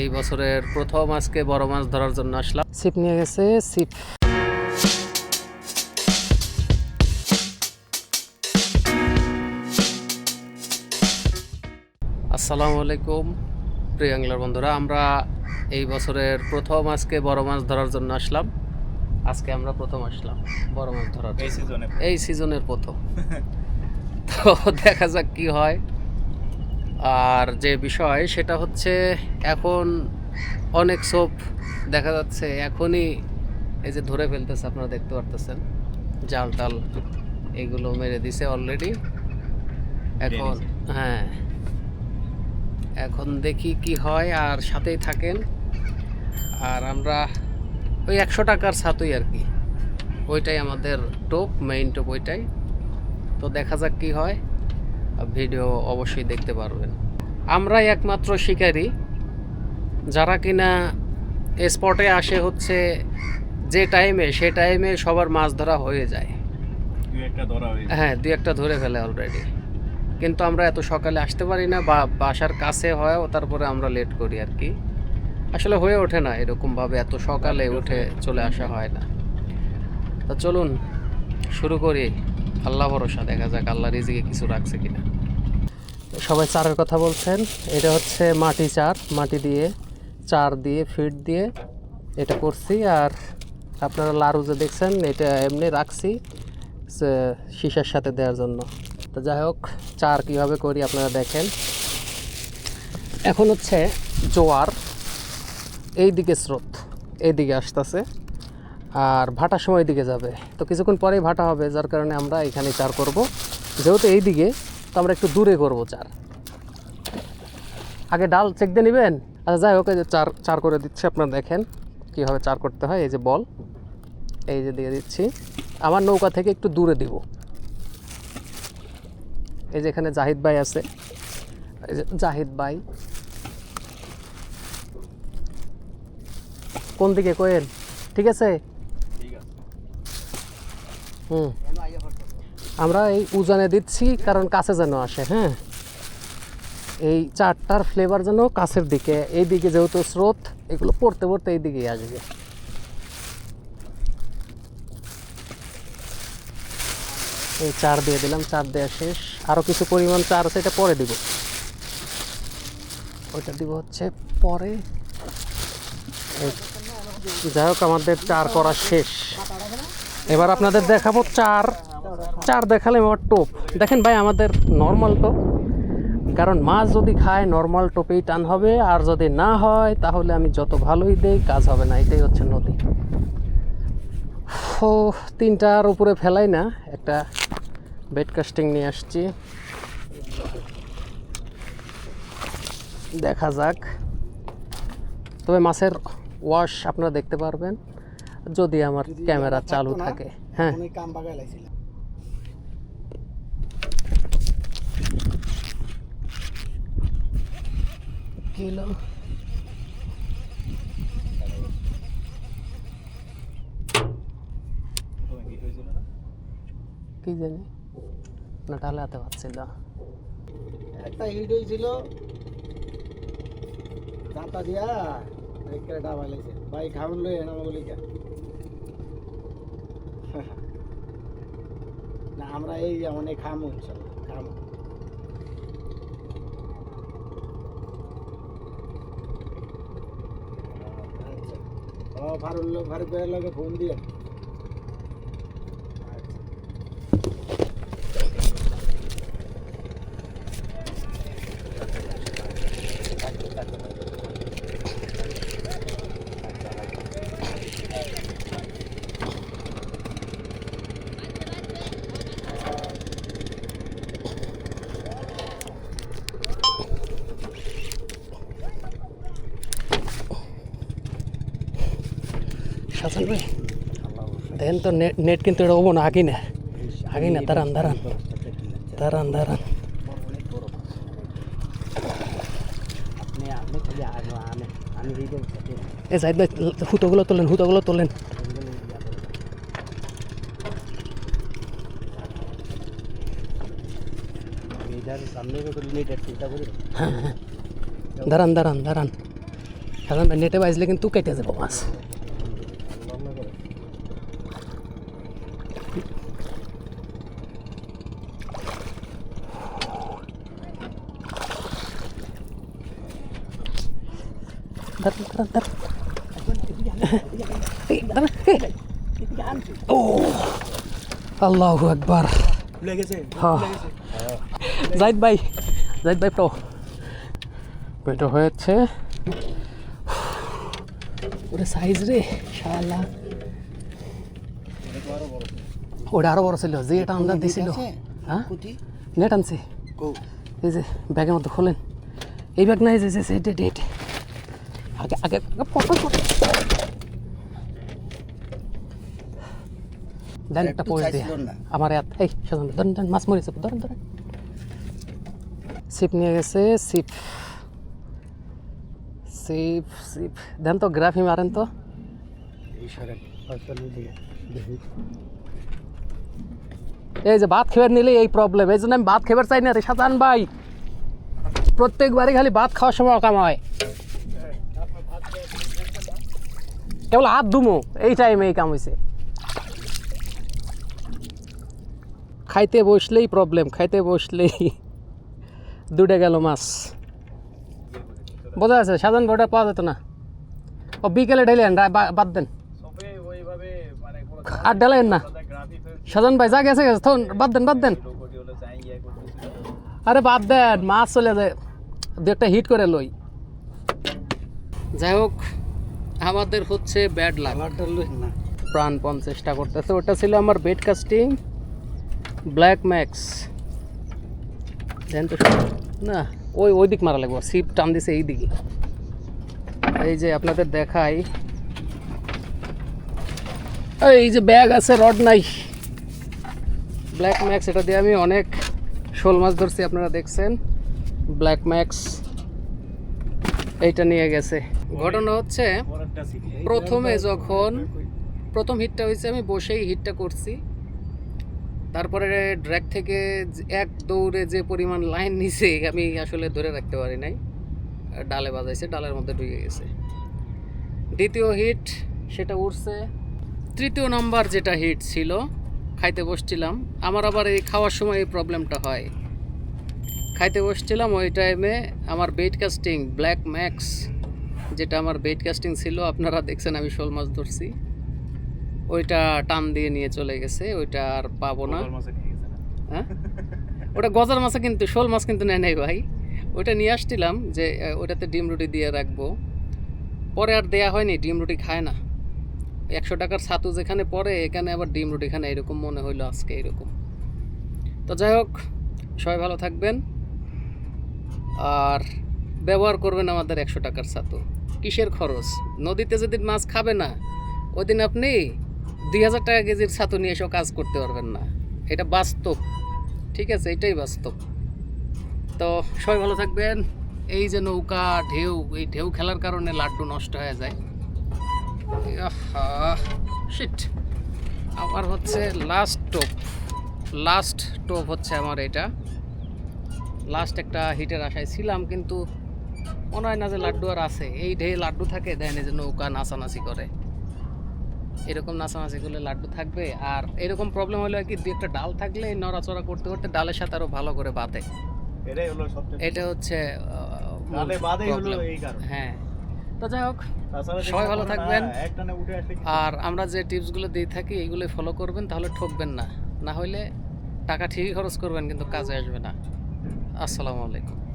এই বছরের প্রথম আজকে বড় মাছ ধরার জন্য আসলাম। ছিপ নিয়ে গেছে ছিপ। আসসালামু আলাইকুম প্রিয় অ্যাংলার বন্ধুরা আমরা এই বছরের প্রথম আজকে বড় মাছ ধরার জন্য আসলাম। আজকে আমরা প্রথম আসলাম বড় মাছ ধরার এই সিজনের প্রথম। তো দেখা যাক কি হয়। আর যে বিষয় সেটা হচ্ছে এখন অনেক সোপ দেখা যাচ্ছে এখনই এই যে ধরে ফেলতেছে আপনারা দেখতে পারতেছেন। জাল টাল এগুলো মেরে দিছে অলরেডি এখন হ্যাঁ। এখন দেখি কি হয় আর সাথেই থাকেন। আর আমরা ওই একশো টাকার ছাতুই আর কি। ওইটাই আমাদের টোপ মেইন টোপ ওইটাই। তো দেখা যাক কি হয়। ভিডিও অবশ্যই দেখতে পারবেন। আমরাই একমাত্র শিকারী যারা কিনা স্পটে আসে হচ্ছে যে টাইমে সে টাইমে সবার মাছ ধরা হয়ে যায়। হ্যাঁ দুই একটা ধরে ফেলে অলরেডি কিন্তু আমরা এত সকালে আসতে পারি না বা বাসার কাছে হয় তারপরে আমরা লেট করি আর কি। আসলে হয়ে ওঠে না এরকমভাবে এত সকালে উঠে চলে আসা হয় না। তো চলুন শুরু করি। আল্লাহ ভরসা, দেখা যাক আল্লাহ রিজিকে কিছু রাখছে কিনা। সবাই চারের কথা বলছেন, এটা হচ্ছে মাটি চার, মাটি দিয়ে, চার দিয়ে, ফিট দিয়ে এটা করছি, আর আপনারা লারু যে দেখছেন, এটা এমনি রাখছি সীসার সাথে দেওয়ার জন্য। তো যাই হোক, চার কীভাবে করি আপনারা দেখেন। এখন হচ্ছে জোয়ার এই দিকে স্রোত এই দিকে আসতেছে। আর ভাটার সময় দিকে যাবে। তো কিছুক্ষণ পরেই ভাটা হবে, যার কারণে আমরা এখানে চার করব। যেহেতু এই দিকে তো আমরা একটু দূরে করব চার। আগে ডাল চেক দিয়ে নেবেন? আচ্ছা যাই হোক, এই যে চার চার করে দিচ্ছি, আপনারা দেখেন কীভাবে চার করতে হয়। এই যে বল, এই যে দিয়ে দিচ্ছি। আমার নৌকা থেকে একটু দূরে দিব। এই যে এখানে জাহিদ ভাই আছে। এই যে জাহিদ ভাই। কোন দিকে কোয়েল? ঠিক আছে ঠিক আছে? হুম। আমরা এই উজানে দিচ্ছি, কারণ কাছে যেন আসে হ্যাঁ। এই চারটার ফ্লেভার যেন কাছের দিকে এই দিকে যেহেতু স্রোত, এগুলো পড়তে পড়তে এই দিকেই আসবে। এই চার দিয়ে দিলাম, চার দেওয়া শেষ। আরও কিছু পরিমাণ চার আছে, এটা পরে দিব। ওইটা দিব হচ্ছে পরে। যাই হোক, আমাদের চার করা শেষ। এবার আপনাদের দেখাবো চার। চার দেখালে এবার টোপ। দেখেন ভাই, আমাদের নর্মাল টোপ। কারণ মাছ যদি খায় নর্মাল টোপেই টান হবে। আর যদি না হয়, তাহলে আমি যত ভালোই দেই, কাজ হবে না। এটাই হচ্ছে নদী। ও তিনটার উপরে ফেলাই না। একটা বেড কাস্টিং নিয়ে আসছি। দেখা যাক। তবে মাছের ওয়াশ আপনারা দেখতে পারবেন। যদি আমার ক্যামেরা চালু থাকে হ্যাঁ অনেক কাম বাগাই লাইছিলাম কিলো প্রথমে কি হয়েছিল না কি জানি না তাহলে হাতে পাচ্ছিল একটা হিট হয়েছিল দাঁতা দিয়া একটা ডাবা লাইছে ভাই খাবেন লই এনা বলি কে না আমরা এই অনেক খামো ইনশাল্লাহ খামো। আচ্ছা। ও ফারুল ফারুক লগে ফোন দিয়ে শাসন ভাই দেখেন তো নেট নেট কিন্তু এটা হব না আগে না আগে না দাঁড়ান দাঁড়ান দাঁড়ান দাঁড়ান আপনি আপনি খালি আগে আমি আমি ভিডিও এ সাইড ভাই হুতোগুলো তোলেন হুতোগুলো তোলেন ইধার সামনে করে লিমিটেড চিন্তা করি দাঁড়ান দাঁড়ান দাঁড়ান সাধারণ নেটে বাজলে কিন্তু কেটে যাব মাছ ও আল্লাহু আকবার হ্যাঁ জাহিদ ভাই জাহিদ ভাই তো পেটো হয়েছে ওরে সাইজ রে শালা ওটা আরও বড় ছিল যে এটা আমরা দিছিল হ্যাঁ নেট আনছি এই যে ব্যাগের মধ্যে খোলেন এই ব্যাগ না এই যে ডেট আগে। দেন একটা দিয়ে। আমার এই সাধারণ ধরেন ধরেন মাছ মরেছে ধরেন ধরেন। সিপ নিয়ে গেছে সিপ সিপ সিপ দেন তো গ্রাফি মারেন তো। এই সরেন হসপিটালের দিকে দেখি। এই যে ভাত খেবার নিলে এই প্রবলেম এই জন্য আমি ভাত খেবার চাই না রে সাজান ভাই। প্রত্যেকবারই খালি ভাত খাওয়ার সময় অকাম হয়। কেবল হাত ধুমো এই টাইমে এই কাম হয়েছে খাইতে বসলেই প্রবলেম খাইতে বসলেই দুটে গেল মাছ। বোঝা আছে সাধারণ বড়টা পাওয়া যেত না। ও বিকেলে ঢেলেন বাদ দেন। মানে আর ঢেলেন না। সাজান ভাই যা গেছে গেছে থুন, বাদ দেন বাদ দেন। ইয়ে আরে বাদ দেন মাছ চলে যায়। দু একটা হিট করে লই। যাই হোক আমাদের হচ্ছে ব্যাড লাগ প্রাণপণ চেষ্টা করতেছে। ওটা ছিল আমার bed casting black max then তো না ওই ওই দিক মারা লাগবো। সিপ টান দিছে এই দিকে। এই যে আপনাদের দেখাই। এই যে ব্যাগ আছে রড নাই। ব্ল্যাক ম্যাক্স এটা দিয়ে আমি অনেক শোল মাছ ধরছি আপনারা দেখছেন। ব্ল্যাক ম্যাক্স এইটা নিয়ে গেছে। ঘটনা হচ্ছে, প্রথমে যখন প্রথম হিটটা হয়েছে, আমি বসেই হিটটা করছি। তারপরে ড্র্যাক থেকে এক দৌড়ে যে পরিমাণ লাইন নিছে, আমি আসলে ধরে রাখতে পারি নাই। ডালে বাজাইছে, ডালের মধ্যে ঢুকে গেছে। দ্বিতীয় হিট, সেটা উঠছে তৃতীয় নাম্বার যেটা হিট ছিল, খাইতে বসছিলাম। আমার আবার এই খাওয়ার সময় এই প্রবলেমটা হয়। খাইতে বসছিলাম ওই টাইমে আমার বেট কাস্টিং ব্ল্যাক ম্যাক্স যেটা আমার বেট কাস্টিং ছিল আপনারা দেখছেন আমি শোল মাছ ধরছি। ওইটা টান দিয়ে নিয়ে চলে গেছে ওইটা আর পাবো না। হ্যাঁ? ওটা গজার মাছে কিন্তু শোল মাছ কিন্তু নেয় নাই ভাই। ওইটা নিয়ে আসছিলাম যে ওটাতে ডিম রুটি দিয়ে রাখব। পরে আর দেয়া হয়নি ডিম রুটি খায় না। একশো টাকার ছাতু যেখানে পড়ে এখানে আবার ডিম রুটি খানে এরকম মনে হইল আজকে এরকম। তো যাই হোক সবাই ভালো থাকবেন। আর ব্যবহার করবেন আমাদের একশো টাকার ছাতু। কিসের খরচ? নদীতে যদি মাছ খাবে না ওই দিন আপনি দুই হাজার টাকা কেজির ছাতু নিয়ে এসেও কাজ করতে পারবেন না। এটা বাস্তব, ঠিক আছে? এটাই বাস্তব। তো সবাই ভালো থাকবেন। এই যে নৌকা, ঢেউ, এই ঢেউ খেলার কারণে লাড্ডু নষ্ট হয়ে যায়। শিট আমার হচ্ছে লাস্ট টোপ লাস্ট টোপ হচ্ছে আমার এটা। লাস্ট একটা হিটের আশায় ছিলাম কিন্তু মনে হয় না যে লাড্ডু আর আছে। এই ঢে লাড্ডু থাকে দেন এই যে নৌকা নাচানাচি করে। এরকম নাচানাচি করলে লাড্ডু থাকবে আর এরকম প্রবলেম হলে কি দু একটা ডাল থাকলে নড়াচড়া করতে করতে ডালের সাথে আরও ভালো করে বাঁধে। এটা হচ্ছে হ্যাঁ। তো যাই হোক সবাই ভালো থাকবেন। আর আমরা যে টিপসগুলো দিয়ে থাকি এইগুলো ফলো করবেন তাহলে ঠকবেন না। না হলে টাকা ঠিকই খরচ করবেন কিন্তু কাজে আসবে না। আসসালামু আলাইকুম।